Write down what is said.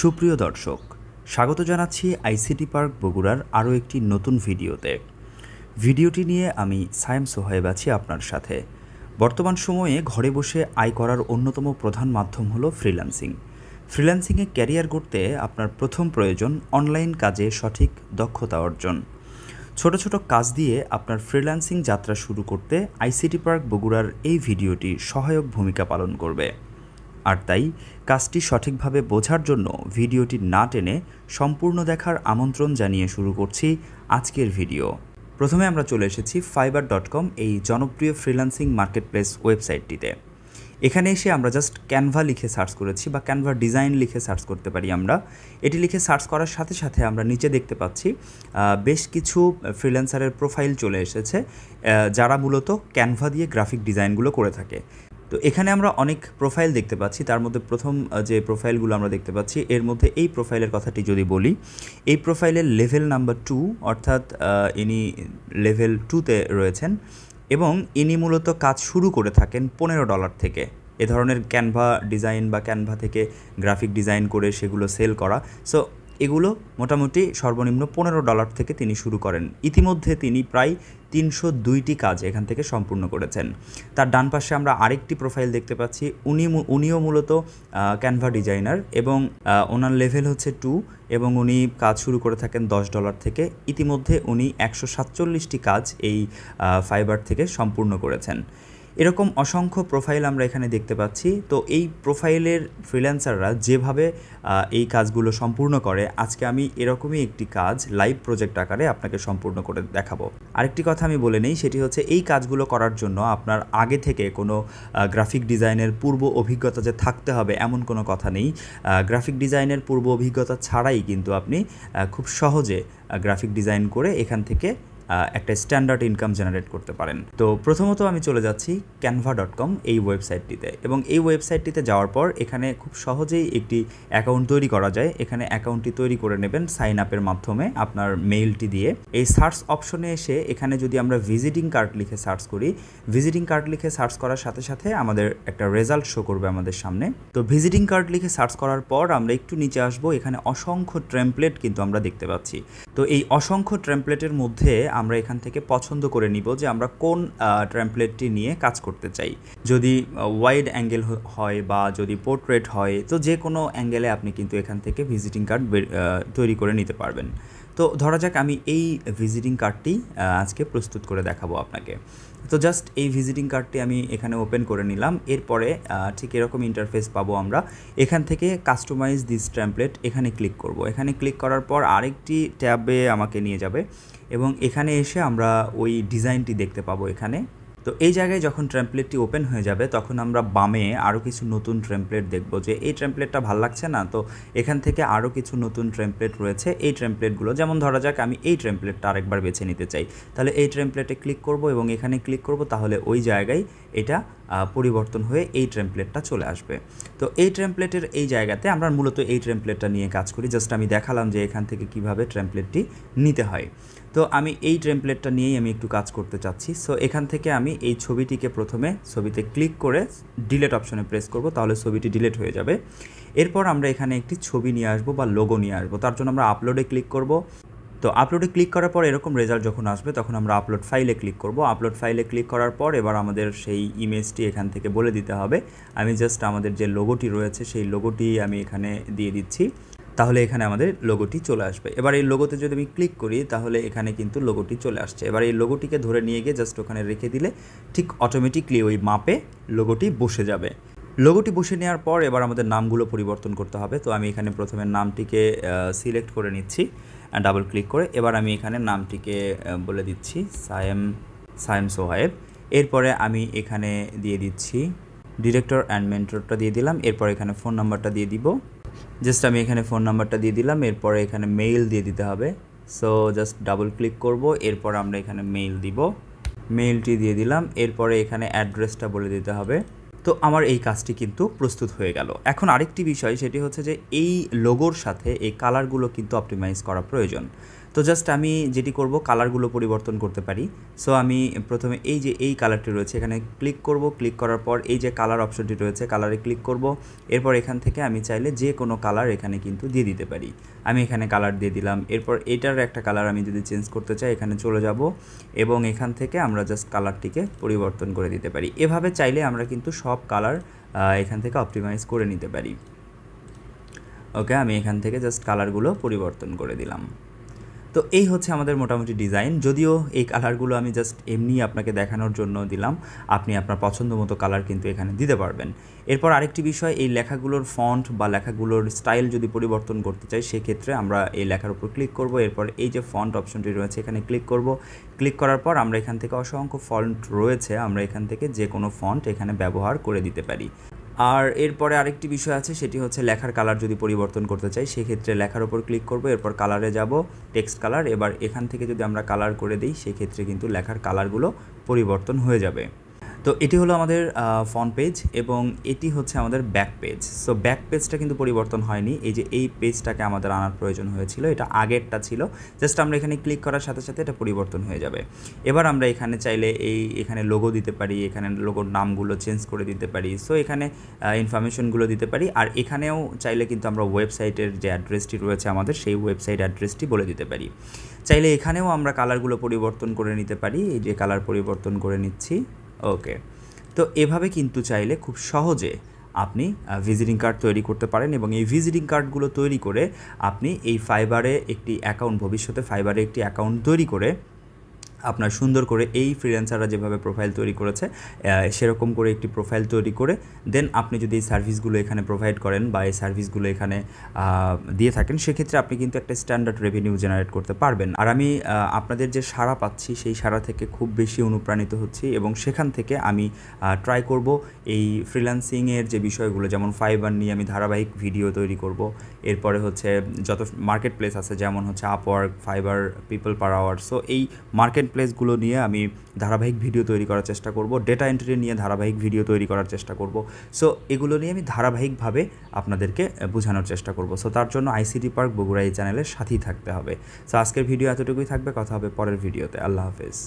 সুপ্রিয় দর্শক, স্বাগত জানাচ্ছি আইসিটি পার্ক বগুড়ার আরও একটি নতুন ভিডিওতে। ভিডিওটি নিয়ে আমি সায়েম সোহাইব আছি আপনার সাথে। বর্তমান সময়ে ঘরে বসে আয় করার অন্যতম প্রধান মাধ্যম হলো ফ্রিল্যান্সিং। ফ্রিল্যান্সিংয়ে ক্যারিয়ার গড়তে আপনার প্রথম প্রয়োজন অনলাইন কাজে সঠিক দক্ষতা অর্জন। ছোট ছোট কাজ দিয়ে আপনার ফ্রিল্যান্সিং যাত্রা শুরু করতে আইসিটি পার্ক বগুড়ার এই ভিডিওটি সহায়ক ভূমিকা পালন করবে। আর তাই কাজটি সঠিকভাবে বোঝার জন্য ভিডিওটি না টেনে সম্পূর্ণ দেখার আমন্ত্রণ জানিয়ে শুরু করছি আজকের ভিডিও। প্রথমে আমরা চলে এসেছি ফাইবার ডট কম এই জনপ্রিয় ফ্রিল্যান্সিং মার্কেটপ্লেস ওয়েবসাইটটিতে এখানে এসে আমরা জাস্ট ক্যানভা লিখে সার্চ করেছি বা ক্যানভা ডিজাইন লিখে সার্চ করতে পারি আমরা। এটি লিখে সার্চ করার সাথে সাথে আমরা নিচে দেখতে পাচ্ছি বেশ কিছু ফ্রিল্যান্সারের প্রোফাইল চলে এসেছে যারা মূলত ক্যানভা দিয়ে গ্রাফিক ডিজাইনগুলো করে থাকে। তো এখানে আমরা অনেক প্রোফাইল দেখতে পাচ্ছি। তার মধ্যে প্রথম যে প্রোফাইলগুলো আমরা দেখতে পাচ্ছি, এর মধ্যে এই প্রোফাইলের কথাটি যদি বলি, এই প্রোফাইলের লেভেল নাম্বার টু অর্থাৎ ইনি লেভেল টুতে রয়েছেন এবং ইনি মূলত কাজ শুরু করে থাকেন পনেরো ডলার থেকে। এ ধরনের ক্যানভা ডিজাইন বা ক্যানভা থেকে গ্রাফিক ডিজাইন করে সেগুলো সেল করা। সো এগুলো মোটামুটি সর্বনিম্ন পনেরো ডলার থেকে তিনি শুরু করেন। ইতিমধ্যে তিনি প্রায় তিনশো দুইটি কাজ এখান থেকে সম্পূর্ণ করেছেন। তার ডান পাশে আমরা আরেকটি প্রোফাইল দেখতে পাচ্ছি। উনি উনিও মূলত ক্যানভা ডিজাইনার এবং ওনার লেভেল হচ্ছে টু এবং উনি কাজ শুরু করে থাকেন দশ ডলার থেকে। ইতিমধ্যে উনি একশো সাতচল্লিশটি কাজ এই ফাইবার থেকে সম্পূর্ণ করেছেন। এরকম অসংখ্য প্রোফাইল আমরা এখানে দেখতে পাচ্ছি। তো এই প্রোফাইলের ফ্রিল্যান্সাররা যেভাবে এই কাজগুলো সম্পূর্ণ করে, আজকে আমি এরকমই একটি কাজ লাইভ প্রজেক্ট আকারে আপনাকে সম্পূর্ণ করে দেখাবো। আরেকটি কথা আমি বলে নেই, সেটি হচ্ছে এই কাজগুলো করার জন্য আপনার আগে থেকে কোনো গ্রাফিক ডিজাইনের পূর্ব অভিজ্ঞতা যে থাকতে হবে এমন কোনো কথা নেই। গ্রাফিক ডিজাইনের পূর্ব অভিজ্ঞতা ছাড়াই কিন্তু আপনি খুব সহজে গ্রাফিক ডিজাইন করে এখান থেকে একটা স্ট্যান্ডার্ড ইনকাম জেনারেট করতে পারেন। তো প্রথমত আমি চলে যাচ্ছি ক্যানভা ডট কম এই ওয়েবসাইটটিতে এবং এই ওয়েবসাইটটিতে যাওয়ার পর এখানে খুব সহজেই একটি অ্যাকাউন্ট তৈরি করা যায়। এখানে অ্যাকাউন্টটি তৈরি করে নেবেন সাইন আপের মাধ্যমে আপনার মেইলটি দিয়ে। এই সার্চ অপশনে এসে এখানে যদি আমরা ভিজিটিং কার্ড লিখে সার্চ করি ভিজিটিং কার্ড লিখে সার্চ করার সাথে সাথে আমাদের একটা রেজাল্ট শো করবে আমাদের সামনে। তো ভিজিটিং কার্ড লিখে সার্চ করার পর আমরা একটু নিচে আসব। এখানে অসংখ্য ট্রেমপ্লেট কিন্তু আমরা দেখতে পাচ্ছি। তো এই অসংখ্য ট্রেমপ্লেটের মধ্যে আমরা এখান থেকে পছন্দ করে নিব যে আমরা কোন ট্র্যাম্পলেটটি নিয়ে কাজ করতে চাই। যদি ওয়াইড অ্যাঙ্গেল হয় বা যদি পোর্ট্রেট হয়, তো যে কোনো অ্যাঙ্গেলে আপনি কিন্তু এখান থেকে ভিজিটিং কার্ড তৈরি করে নিতে পারবেন। তো ধরা যাক আমি এই ভিজিটিং কার্ডটি আজকে প্রস্তুত করে দেখাবো আপনাকে। তো জাস্ট এই ভিজিটিং কার্ডটি আমি এখানে ওপেন করে নিলাম। এরপরে ঠিক এরকম ইন্টারফেস পাবো আমরা। এখান থেকে কাস্টমাইজ দিস ট্যাম্পলেট এখানে ক্লিক করব। এখানে ক্লিক করার পর আরেকটি ট্যাবে আমাকে নিয়ে যাবে এবং এখানে এসে আমরা ওই ডিজাইনটি দেখতে পাবো এখানে। তো এই জায়গায় যখন ট্রেমপ্লেটটি ওপেন হয়ে যাবে, তখন আমরা বামে আরও কিছু নতুন ট্রেমপ্লেট দেখব যে, এই ট্রেমপ্লেটটা ভালো লাগছে না? তো এখান থেকে আরও কিছু নতুন ট্রেমপ্লেট রয়েছে। এই ট্রেমপ্লেটগুলো যেমন ধরা যাক, আমি এই ট্রেমপ্লেটটা আরেকবার বেছে নিতে চাই। তাহলে এই ট্রেমপ্লেটে ক্লিক করব এবং এখানে ক্লিক করব, তাহলে ওই জায়গায় এটা পরিবর্তন হয়ে এই ট্রেমপ্লেটটা চলে আসবে। তো এই ট্রেমপ্লেটের এই জায়গাতে আমরা মূলত এই ট্রেমপ্লেটটা নিয়ে কাজ করি। জাস্ট আমি দেখালাম যে এখান থেকে কীভাবে ট্রেমপ্লেটটি নিতে হয়। তো আমি এই ট্রেমপ্লেটটা নিয়েই আমি একটু কাজ করতে চাচ্ছি। সো এখান থেকে আমি এই ছবিটিকে প্রথমে ছবিতে ক্লিক করে ডিলেট অপশনে প্রেস করব, তাহলে ছবিটি ডিলেট হয়ে যাবে। এরপর আমরা এখানে একটি ছবি নিয়ে আসব বা লোগো নিয়ে আসব। তার জন্য আমরা আপলোডে ক্লিক করব। তো আপলোডে ক্লিক করার পর এরকম রেজাল্ট যখন আসবে, তখন আমরা আপলোড ফাইলে ক্লিক করব। আপলোড ফাইলে ক্লিক করার পর এবার আমাদের সেই ইমেজটি এখান থেকে বলে দিতে হবে। আমি জাস্ট আমাদের যে লোগোটি রয়েছে, সেই লোগোটি আমি এখানে দিয়ে দিচ্ছি। তাহলে এখানে আমাদের লোগোটি চলে আসবে। এবার এই লোগোতে যদি আমি ক্লিক করি, তাহলে এখানে কিন্তু লোগোটি চলে আসছে। এবার এই লোগোটিকে ধরে নিয়ে গিয়ে জাস্ট ওখানে রেখে দিলে ঠিক অটোমেটিকলি ওই মাপে লোগোটি বসে যাবে। লোগোটি বসে নেওয়ার পর এবার আমাদের নামগুলো পরিবর্তন করতে হবে। তো আমি এখানে প্রথমে নামটিকে সিলেক্ট করে নিচ্ছি। ডাবল ক্লিক করে এবার আমি এখানে নামটিকে বলে দিচ্ছি, সায়েম সায়েম সোহায়েব। এরপরে আমি এখানে দিয়ে দিচ্ছি ডিরেক্টর অ্যান্ড মেন্টরটা দিয়ে দিলাম, এরপর এখানে ফোন নাম্বারটা দিয়ে দিব। জাস্ট আমি এখানে ফোন নাম্বারটা দিয়ে দিলাম, এরপরে এখানে মেইল দিয়ে দিতে হবে। সো জাস্ট ডাবল ক্লিক করব, এরপর আমরা এখানে মেইল দিব। মেইলটি দিয়ে দিলাম, এরপরে এখানে অ্যাড্রেসটা বলে দিতে হবে। তো আমার এই কাজটি কিন্তু প্রস্তুত হয়ে গেল। এখন আরেকটি বিষয়, সেটি হচ্ছে যে এই লোগোর সাথে এই কালারগুলো কিন্তু অপটিমাইজ করা প্রয়োজন। তো জাস্ট আমি যেটি করব কালারগুলো পরিবর্তন করতে পারি। সো আমি প্রথমে এই যে, এই কালারটি রয়েছে, এখানে ক্লিক করব। ক্লিক করার পর এই যে কালার অপশনটি রয়েছে কালারে ক্লিক করব। এরপর এখান থেকে আমি চাইলে যে কোনো কালার এখানে কিন্তু দিয়ে দিতে পারি। আমি এখানে কালার দিয়ে দিলাম। এরপর এটার একটা কালার আমি যদি চেঞ্জ করতে চাই, এখানে চলে যাব এবং এখান থেকে আমরা জাস্ট কালারটিকে পরিবর্তন করে দিতে পারি। এভাবে চাইলে আমরা কিন্তু সব কালার এখান থেকে অপটিমাইজ করে নিতে পারি। ওকে আমি এখান থেকে জাস্ট কালারগুলো পরিবর্তন করে দিলাম। তো এই হচ্ছে আমাদের মোটামুটি ডিজাইন যদিও এই কালারগুলো আমি জাস্ট এমনি আপনাকে দেখানোর জন্য দিলাম। আপনি আপনার পছন্দ মতো কালার কিন্তু এখানে দিতে পারবেন। এরপর আরেকটি বিষয়, এই লেখাগুলোর ফন্ট বা লেখাগুলোর স্টাইল যদি পরিবর্তন করতে চাই, সেক্ষেত্রে আমরা এই লেখার উপর ক্লিক করব। এরপর এই যে ফন্ট অপশনটি রয়েছে, এখানে ক্লিক করব। ক্লিক করার পর আমরা এখান থেকে অসংখ্য ফন্ট রয়েছে। আমরা এখান থেকে যে কোনো ফন্ট এখানে ব্যবহার করে দিতে পারি। আর এরপরে আরেকটি বিষয় আছে, সেটি হচ্ছে লেখার কালার যদি পরিবর্তন করতে চাই, সেক্ষেত্রে লেখার ওপর ক্লিক করব, এরপর কালারে যাব টেক্সট কালার এবার এখান থেকে যদি আমরা কালার করে দিই, সেক্ষেত্রে কিন্তু লেখার কালারগুলো পরিবর্তন হয়ে যাবে। তো এটি হলো আমাদের ফ্রন্ট পেজ এবং এটি হচ্ছে আমাদের ব্যাক পেজ সো ব্যাক পেজটা কিন্তু পরিবর্তন হয়নি। এই যে এই পেজটাকে আমাদের আনার প্রয়োজন হয়েছিল, এটা আগেরটা ছিল। জাস্ট আমরা এখানে ক্লিক করার সাথে সাথে এটা পরিবর্তন হয়ে যাবে। এবার আমরা এখানে চাইলে এই, এখানে লোগো দিতে পারি, এখানে লোগোর নামগুলো চেঞ্জ করে দিতে পারি। সো এখানে ইনফরমেশনগুলো দিতে পারি। আর এখানেও চাইলে কিন্তু আমরা ওয়েবসাইটের যে অ্যাড্রেসটি রয়েছে আমাদের, সেই ওয়েবসাইট অ্যাড্রেসটি বলে দিতে পারি। চাইলে এখানেও আমরা কালারগুলো পরিবর্তন করে নিতে পারি। এই যে কালার পরিবর্তন করে নিচ্ছি। ওকে তো এভাবে কিন্তু চাইলে খুব সহজে আপনি ভিজিটিং কার্ড তৈরি করতে পারেন এবং এই ভিজিটিং কার্ডগুলো তৈরি করে আপনি এই ফাইবারে একটি অ্যাকাউন্ট ভবিষ্যতে ফাইবারে একটি অ্যাকাউন্ট তৈরি করে আপনার সুন্দর করে এই ফ্রিল্যান্সাররা যেভাবে প্রোফাইল তৈরি করেছে সেরকম করে একটি প্রোফাইল তৈরি করে দেন আপনি যদি এই সার্ভিসগুলো এখানে প্রোভাইড করেন বা এই সার্ভিসগুলো এখানে দিয়ে থাকেন, সেক্ষেত্রে আপনি কিন্তু একটা স্ট্যান্ডার্ড রেভিনিউ জেনারেট করতে পারবেন। আর আমি আপনাদের যে সাড়া পাচ্ছি, সেই সাড়া থেকে খুব বেশি অনুপ্রাণিত হচ্ছি এবং সেখান থেকে আমি ট্রাই করব এই ফ্রিল্যান্সিংয়ের যে বিষয়গুলো, যেমন ফাইবার নিয়ে আমি ধারাবাহিক ভিডিও তৈরি করব, এরপরে হচ্ছে যত মার্কেট প্লেস আছে, যেমন হচ্ছে Upwork Fiverr people per hour so এই মার্কেট প্লেসগুলো নিয়ে আমি ধারাবাহিক ভিডিও তৈরি করার চেষ্টা করব ডেটা এন্ট্রি নিয়ে ধারাবাহিক ভিডিও তৈরি করার চেষ্টা করব। সো এগুলো নিয়ে আমি ধারাবাহিকভাবে আপনাদেরকে বোঝানোর চেষ্টা করব। সো তার জন্য আইসিটি পার্ক বগুড়া এই চ্যানেলের সাথেই থাকতে হবে। সো আজকের ভিডিও এতটুকুই থাকবে, কথা হবে পরের ভিডিওতে আল্লাহ হাফেজ।